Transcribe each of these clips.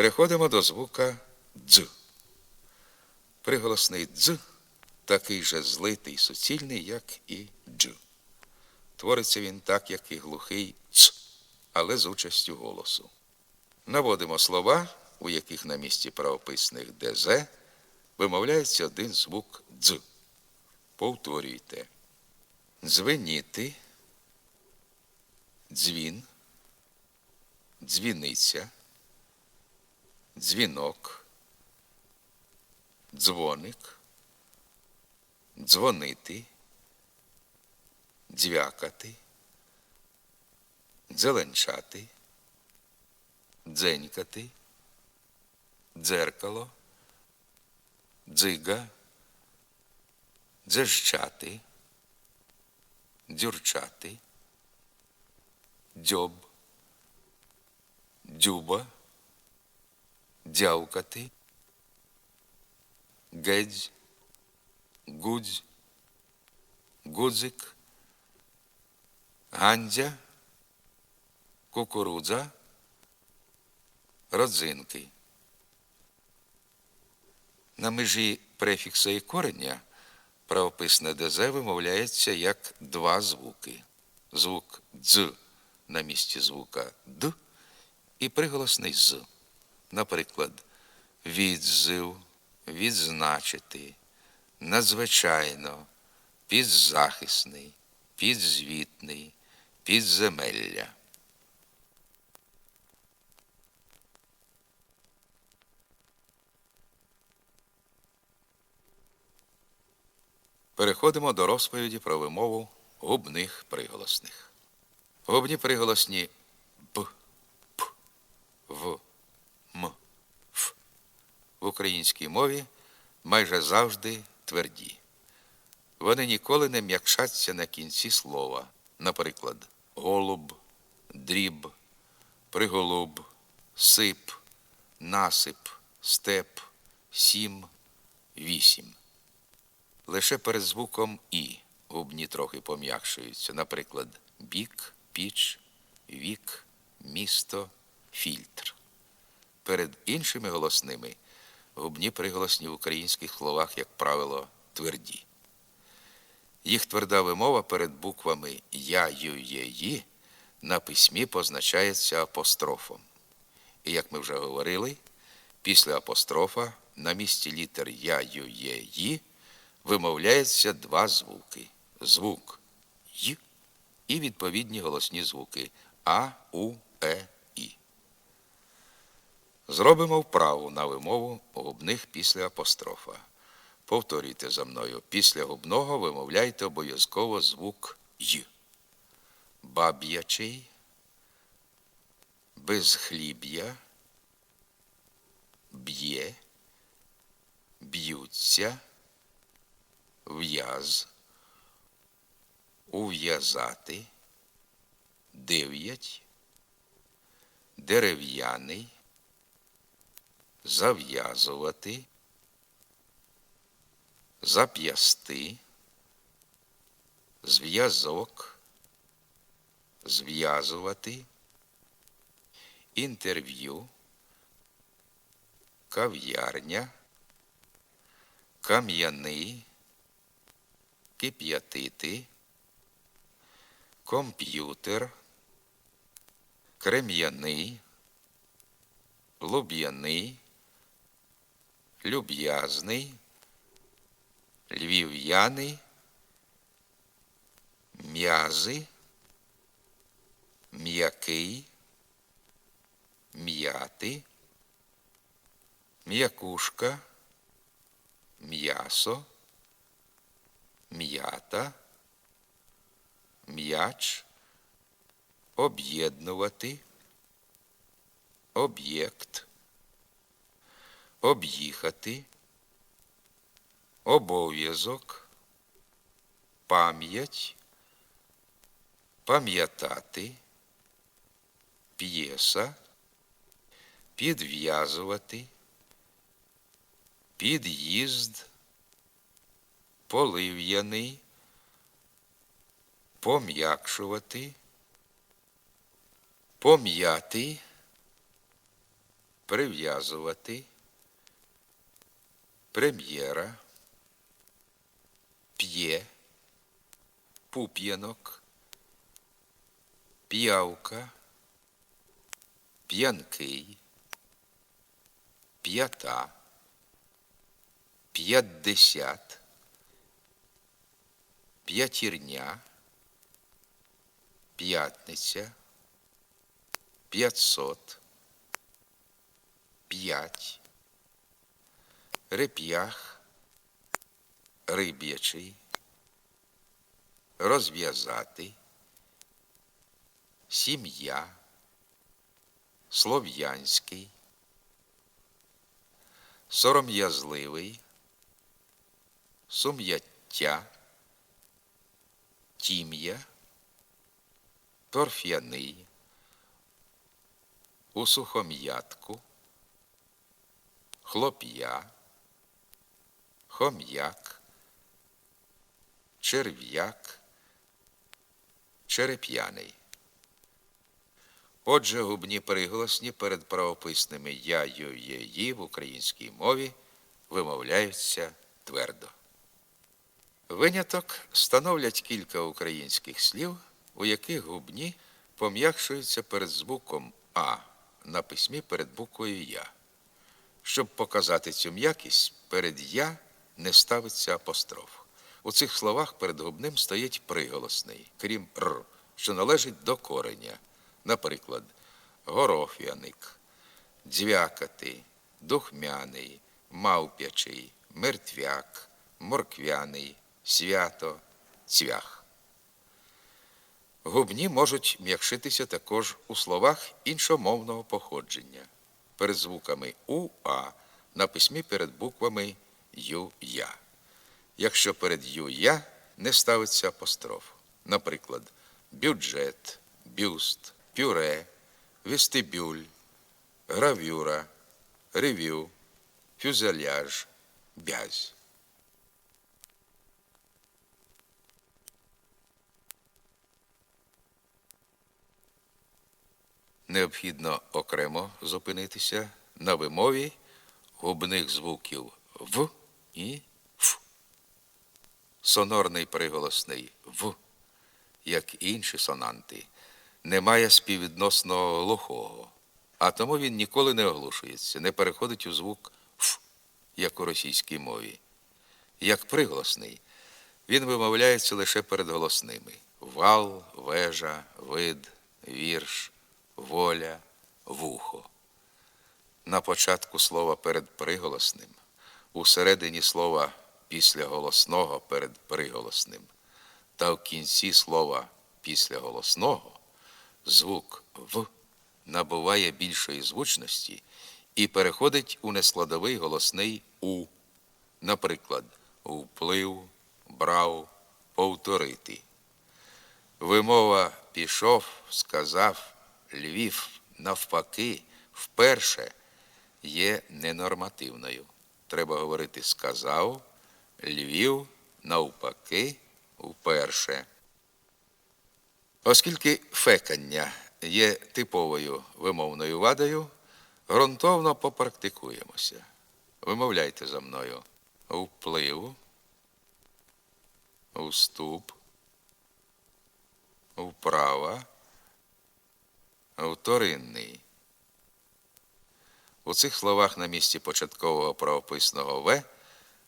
Переходимо до звука дз. Приголосний дз такий же злитий суцільний, як і дж. Твориться він так, як і глухий ц, але з участю голосу. Наводимо слова, у яких на місці правописних ДЗ вимовляється один звук дз. Повторюйте. Дзвеніти, дзвін, дзвіниця, дзвінок, дзвоник, дзвонити, дзвякати, дзеленчати, дзенькати, дзеркало, дзига, дзижчати, дзюрчати, дзьоб, дзюба, дзявкати, гедзь, гудзь, гудзик, гандзя, кукурудза, родзинки. На межі префікса і кореня правописне ДЗ вимовляється як два звуки. Звук дз на місці звука д і приголосний з. Наприклад, відзив, відзначити, надзвичайно, підзахисний, підзвітний, підземелля. Переходимо до розповіді про вимову губних приголосних. Губні приголосні б, п, в, м, ф в українській мові майже завжди тверді. Вони ніколи не м'якшаться на кінці слова. Наприклад, голуб, дріб, приголуб, сип, насип, степ, сім, вісім. Лише перед звуком І губні трохи пом'якшуються. Наприклад, бік, піч, вік, місто, фільтр. Перед іншими голосними губні приголосні в українських словах, як правило, тверді. Їх тверда вимова перед буквами Я, Ю, Є, Ї на письмі позначається апострофом. І як ми вже говорили, після апострофа на місці літер Я, Ю, Є, Ї вимовляється два звуки: звук Й і відповідні голосні звуки А, У, Е. Зробимо вправу на вимову губних після апострофа. Повторюйте за мною. Після губного вимовляйте обов'язково звук Й. Баб'ячий, безхліб'я, б'є, б'ються в'яз, ув'язати, дев'ять, дерев'яний, зав'язувати, зап'ясти, зв'язок, зв'язувати, інтерв'ю, кав'ярня, кам'яний, кип'ятити, комп'ютер, крем'яний, луб'яний, люб'язний, львів'яний, м'язи, м'який, м'яти, м'якушка, м'ясо м'ята, м'яч, об'єднувати, об'єкт, об'їхати, обов'язок, пам'ять, пам'ятати, п'єса, підв'язувати, під'їзд. Полив'яний, пом'якшувати, пом'яти, прив'язувати, прем'єра, п'є, пуп'янок, п'явка, п'янкий, п'ята, п'ятдесят, п'ятірня, п'ятниця, п'ятсот, п'ять, реп'ях, риб'ячий, розв'язати, сім'я, слов'янський, сором'язливий, сум'яття, тім'я, торф'яний, у сухом'ятку, хлоп'я, хом'як, черв'як, череп'яний. Отже, губні приголосні перед правописними я, ю, є, ї в українській мові вимовляються твердо. Виняток становлять кілька українських слів, у яких губні пом'якшуються перед звуком А на письмі перед буквою Я. Щоб показати цю м'якість, перед Я не ставиться апостроф. У цих словах перед губним стоїть приголосний, крім Р, що належить до кореня. Наприклад, гороф'яник, дзвякати, духмяний, мавпячий, мертвяк, морквяний, свято, цвях. Губні можуть м'якшитися також у словах іншомовного походження перед звуками У, А на письмі перед буквами Ю, Я. Якщо перед Ю, Я не ставиться апостроф. Наприклад, бюджет, бюст, пюре, вестибюль, гравюра, рев'ю, фюзеляж, бязь. Необхідно окремо зупинитися на вимові губних звуків В і Ф. Сонорний приголосний В, як інші сонанти, не має співвідносного глухого, а тому він ніколи не оглушується, не переходить у звук Ф, як у російській мові. Як приголосний, він вимовляється лише перед голосними вал, вежа, вид, вірш, воля, вухо. На початку слова перед приголосним, у середині слова після голосного перед приголосним, та в кінці слова після голосного звук В набуває більшої звучності і переходить у нескладовий голосний У. Наприклад, вплив, брав, повторити. Вимова пішов, сказав, Львів, навпаки, вперше є ненормативною. Треба говорити сказав, Львів, навпаки, вперше. Оскільки фекання є типовою вимовною вадою, ґрунтовно попрактикуємося. Вимовляйте за мною вплив, уступ, вправа, вторинний. У цих словах на місці початкового правописного В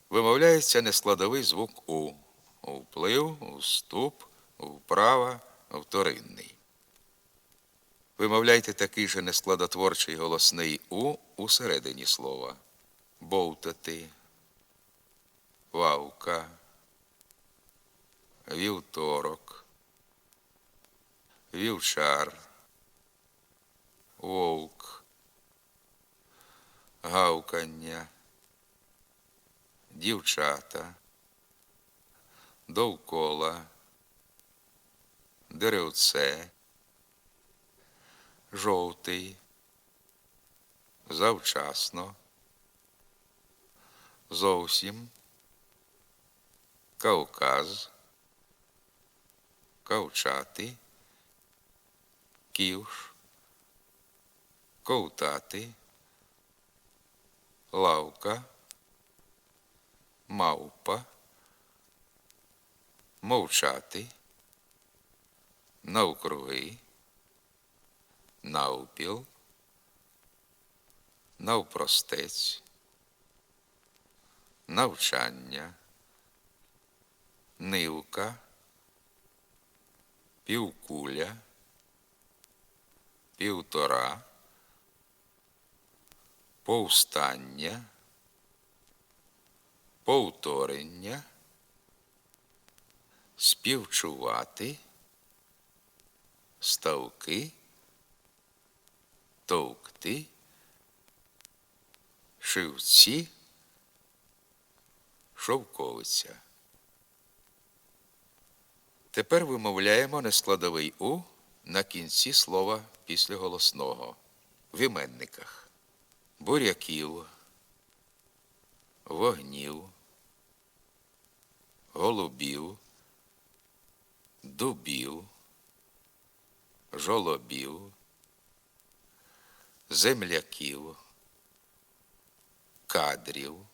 вимовляється нескладовий звук У. Вплив, уступ, вправа, вторинний. Вимовляйте такий же нескладотворчий голосний У у середині слова. Бовтати, вавка, вівторок, вівчар, вовк, гавкання, дівчата, довкола, деревце, жовтий, завчасно, зовсім, Кавказ, кавчати, ківш, ковтати, лавка, мавпа, мовчати, навкруги, навпіл, навпростець, навчання, нивка, півкуля, півтора, повстання, повторення, співчувати, ставки, товкти, шивці, шовковиця. Тепер вимовляємо нескладовий У на кінці слова після голосного в іменниках буряків, вогнів, голубів, дубів, жолобів, земляків, кадрів,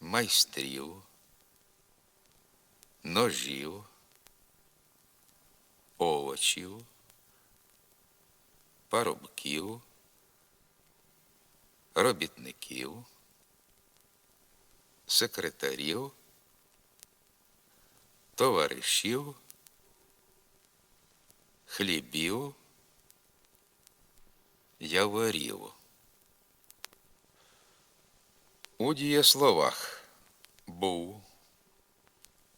майстрів, ножів, овочів, парубків, робітників, секретарів, товаришів, хлібів, яворів. У дієсловах був,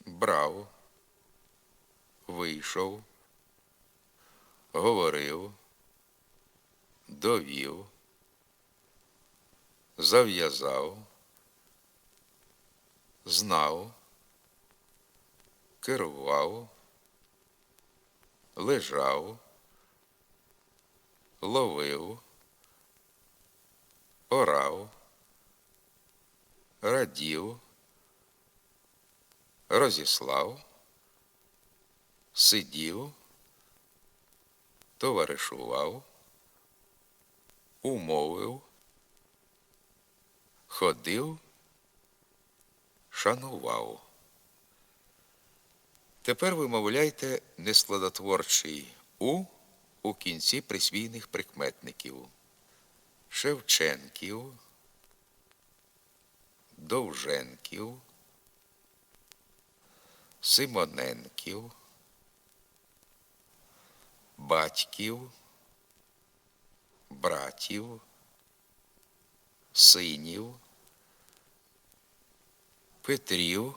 брав, вийшов, говорив, довів, зав'язав, знав, керував, лежав, ловив, орав, радів, розіслав, сидів, товаришував, умовив, ходив, шанував. Тепер вимовляйте нескладотворчий У у кінці присвійних прикметників. Шевченків, Довженків, Симоненків, батьків, братів, синів, Петрів,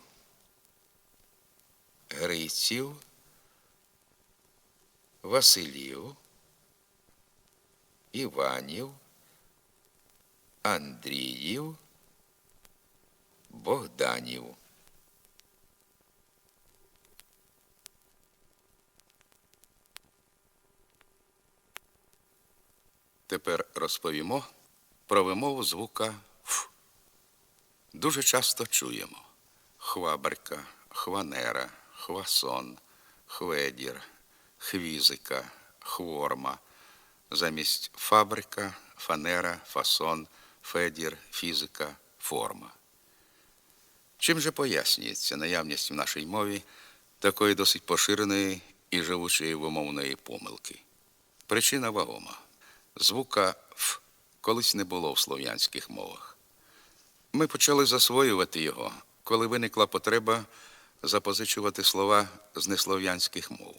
Гриців, Василів, Іванів, Андріїв, Богданів. Тепер розповімо про вимову звука Ф. Дуже часто чуємо хвабрика, хванера, хвасон, хведір, хвізика, хворма. Замість фабрика, фанера, фасон, федір, фізика, форма. Чим же пояснюється наявність в нашій мові такої досить поширеної і живучої вимовної помилки? Причина вагома. Звука Ф колись не було в слов'янських мовах. Ми почали засвоювати його, коли виникла потреба запозичувати слова з неслов'янських мов.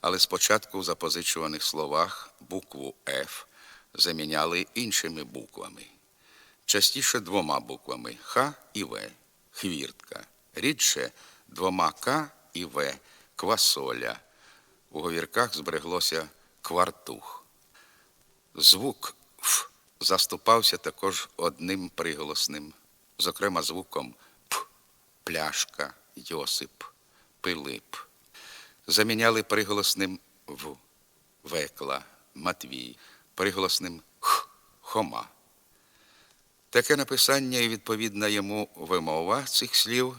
Але спочатку в запозичуваних словах букву Ф заміняли іншими буквами. Частіше двома буквами Х і В хвіртка, рідше двома К і В квасоля. У говірках збереглося квартух. Звук Ф заступався також одним приголосним, зокрема звуком П, пляшка, Йосип, Пилип. Заміняли приголосним В, Векла, Матвій, приголосним Х, Хома. Таке написання і відповідна йому вимова цих слів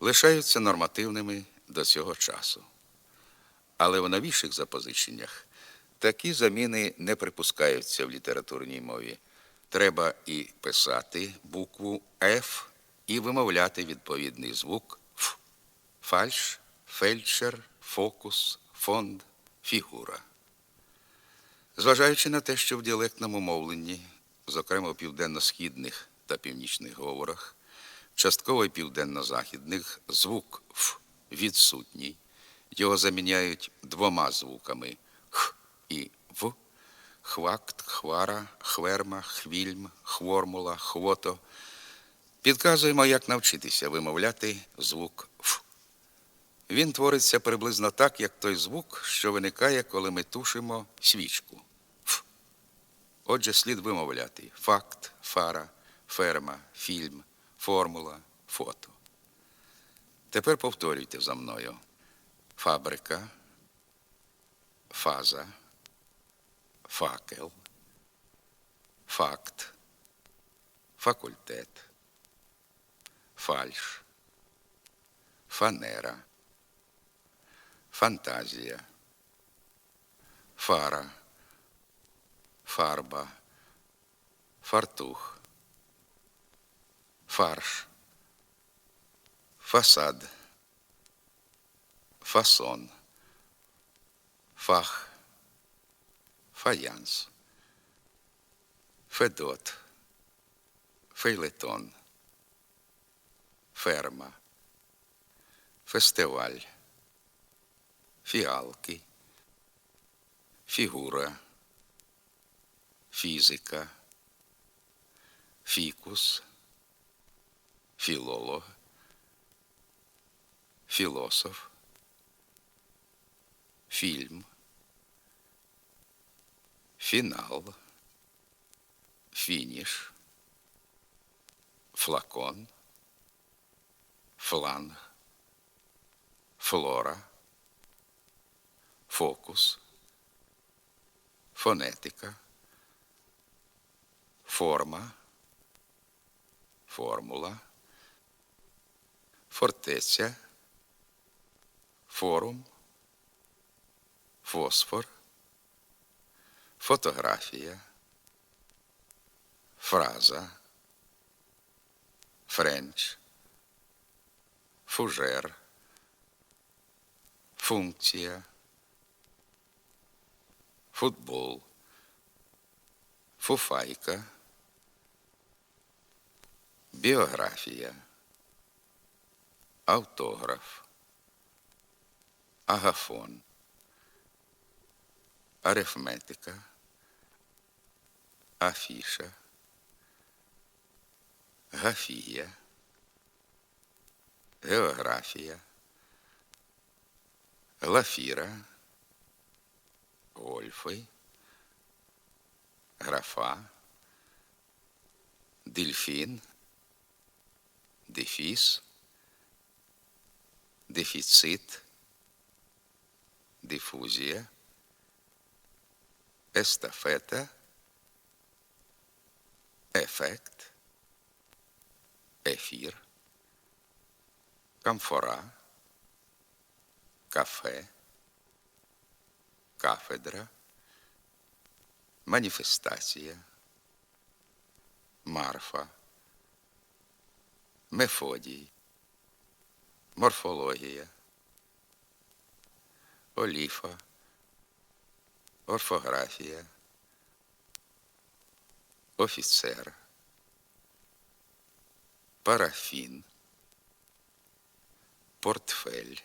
лишаються нормативними до цього часу. Але в новіших запозиченнях такі заміни не припускаються в літературній мові. треба і писати букву Ф, і вимовляти відповідний звук Ф. Фальш, фельдшер, фокус, фонд, фігура. Зважаючи на те, що в діалектному мовленні, зокрема у південно-східних та північних говорах, частково південно-західних, звук Ф відсутній, його заміняють двома звуками і В, хвакт, хвара, хверма, хвільм, хвормула, хвото. Підказуємо, як навчитися вимовляти звук Ф. Він твориться приблизно так, як той звук, що виникає, коли ми тушимо свічку. Ф. Отже, слід вимовляти факт, фара, ферма, фільм, формула, фото. Тепер повторюйте за мною. Фабрика, фаза, факел, факт, факультет, фальш, фанера, фантазія, фара, фарба, фартух, фарш, фасад, фасон, фах, фаянс, федот, фейлетон, ферма, фестиваль, фіалки, фігура, фізика, фікус, філолог, філософ, фільм, фінал, фініш, флакон, фланг, флора, фокус, фонетика, форма, формула, фортеця, форум, фосфор, фотографія, фраза, френч, фужер, функція, футбол, фуфайка, біографія, автограф, агафон, арифметика, afisha, Rafia, Geográfia, Lafira, Olfoi, Rafá, delfin, Defis, Deficit, difusia, Estafeta, ефект, ефір, камфора, кафе, кафедра, маніфестація, марфа, мефодій, морфологія, оліфа, орфографія, офіцер, парафін, портфель,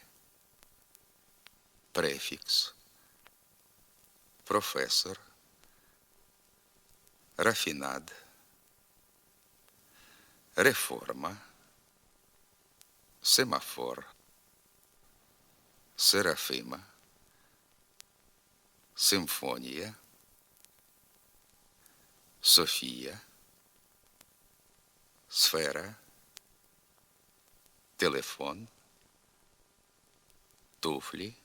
префікс, професор, рафінад, реформа, семафор, серафима, симфонія, Софія, сфера, телефон, туфлі,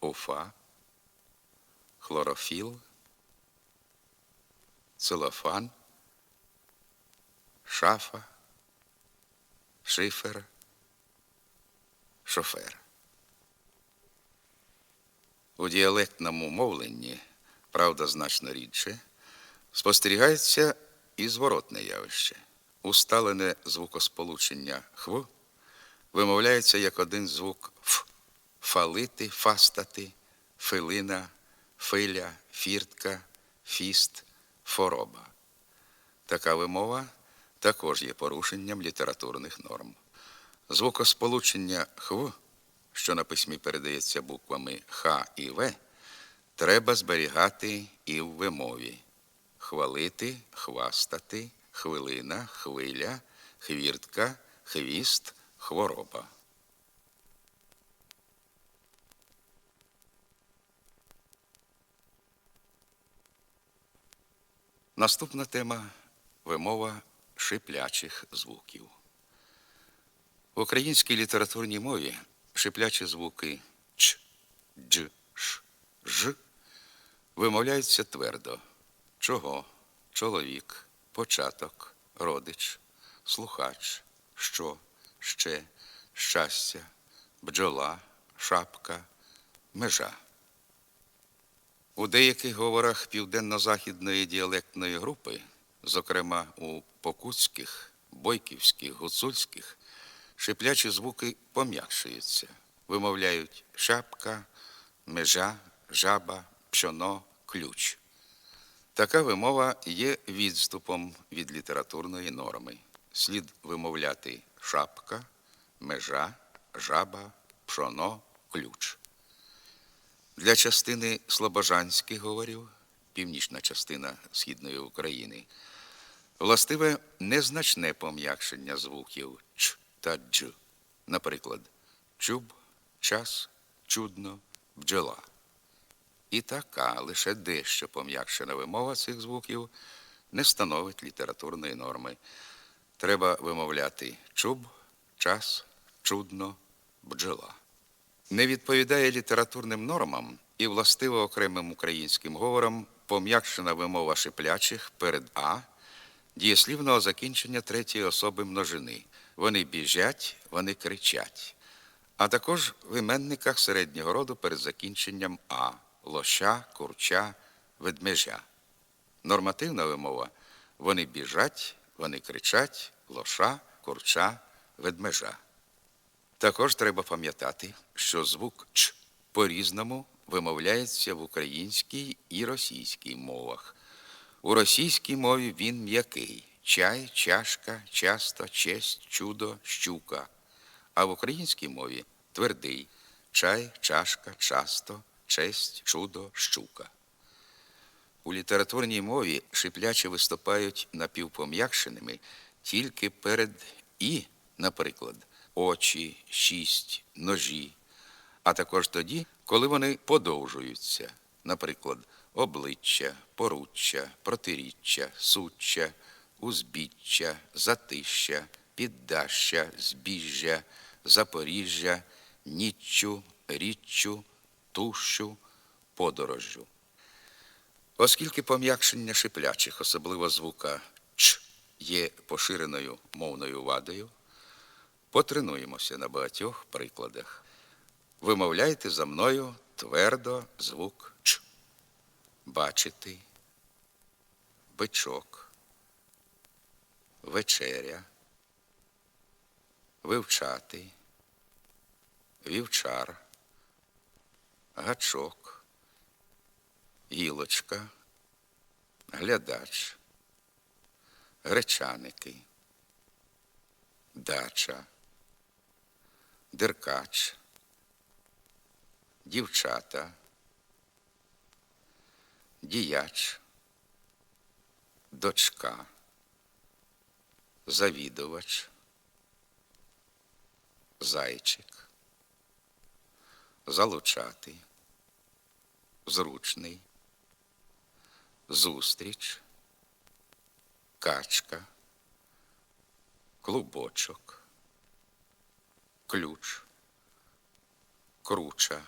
уфа, хлорофіл, целофан, шафа, шифер, шофер. У діалектному мовленні, правда, значно рідше, Спостерігається і зворотне явище. Усталене звукосполучення хв вимовляється як один звук ф. Фалити, фастати, филина, филя, фіртка, фіст, фороба. Така вимова також є порушенням літературних норм. Звукосполучення хв, що на письмі передається буквами Х і В, треба зберігати і в вимові. Хвалити, хвастати, хвилина, хвиля, хвіртка, хвіст, хвороба. Наступна тема вимова шиплячих звуків. В українській літературній мові шиплячі звуки ч, дж, ш, ж вимовляються твердо. Чого? Чоловік, початок, родич, слухач, що, ще, щастя, бджола, шапка, межа. У деяких говорах південно-західної діалектної групи, зокрема у покутських, бойківських, гуцульських, шиплячі звуки пом'якшуються, вимовляють шапка, межа, жаба, пшоно, ключ. Така вимова є відступом від літературної норми. Слід вимовляти шапка, межа, жаба, пшоно, ключ. Для частини слобожанських говорів, північна частина східної України, властиве незначне пом'якшення звуків ч та дж. Наприклад, чуб, час, чудно, бджола. І така лише дещо пом'якшена вимова цих звуків не становить літературної норми. Треба вимовляти чуб, час, чудно, бджола. Не відповідає літературним нормам і властиво окремим українським говорам пом'якшена вимова шиплячих перед А дієслівного закінчення третьої особи множини. Вони біжать, вони кричать. А також в іменниках середнього роду перед закінченням А лоша, курча, ведмежа. Нормативна вимова вони біжать, вони кричать, лоша, курча, ведмежа. Також треба пам'ятати, що звук Ч по-різному вимовляється в українській і російській мовах. У російській мові він м'який чай, чашка, часто, честь, чудо, щука. А в українській мові твердий чай, чашка, часто, честь, чудо, щука. У літературній мові шипляче виступають напівпом'якшеними тільки перед і, наприклад, очі, шість, ножі, а також тоді, коли вони подовжуються, наприклад, обличчя, поруччя, протиріччя, суччя, узбіччя, затища, піддаща, збіжжя, запоріжжя, ніччю, річчю, тущу, подорожжю. Оскільки пом'якшення шиплячих, особливо звука Ч, є поширеною мовною вадою, потренуємося на багатьох прикладах. Вимовляйте за мною твердо звук Ч. Бачити, бичок, вечеря, вивчати, вівчар, гачок, гілочка, глядач, гречаники, дача, деркач, дівчата, діяч, дочка, завідувач, зайчик, залучати, зручний, зустріч, качка, клубочок, ключ, круча,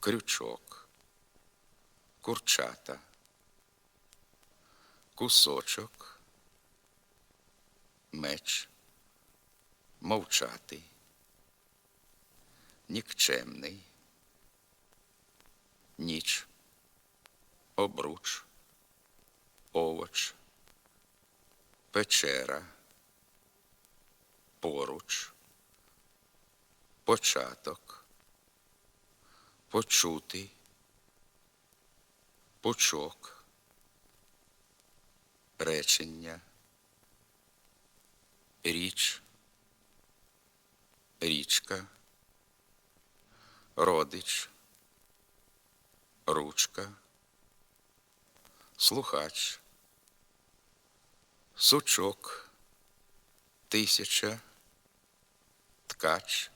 крючок, курчата, кусочок, меч, мовчати, нікчемний, ніч, обруч, овоч, печера, поруч, початок, почути, пучок, речення, річ, річка, родич, ручка, слухач, сучок, тисяча, ткач,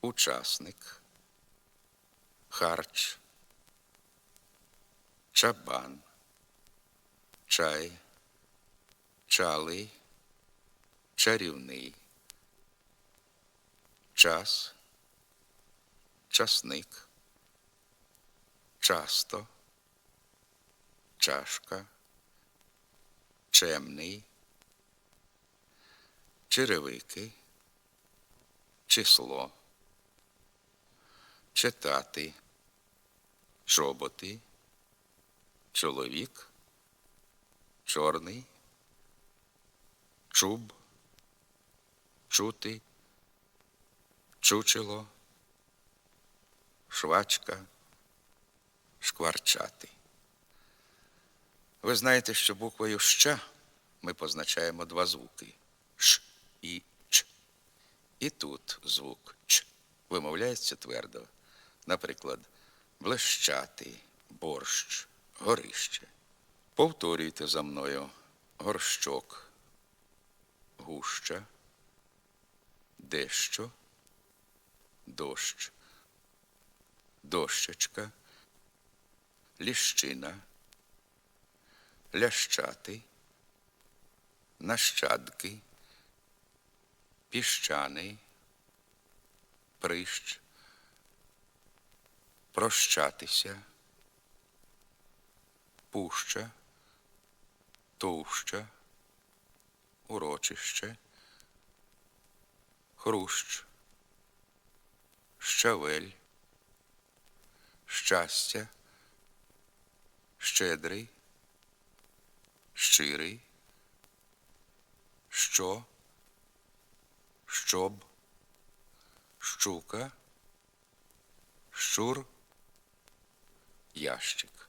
учасник, харч, чабан, чай, чалий, чарівний, час, часник, часто, чашка, чемний, черевики, число, читати, чоботи, чоловік, чорний, чуб, чути, чучело, швачка, шкварчати. Ви знаєте, що буквою ща ми позначаємо два звуки ш і ч. І тут звук ч вимовляється твердо. Наприклад, блищати, борщ, горище. Повторюйте за мною горщок, гуща, дещо, дощ, дощечка, ліщина, лящати, нащадки, піщаний, прищ, прощатися, пуща, товща, урочище, хрущ, щавель, щастя, щедрий, щирий, що, щоб, щука, щур, ящик.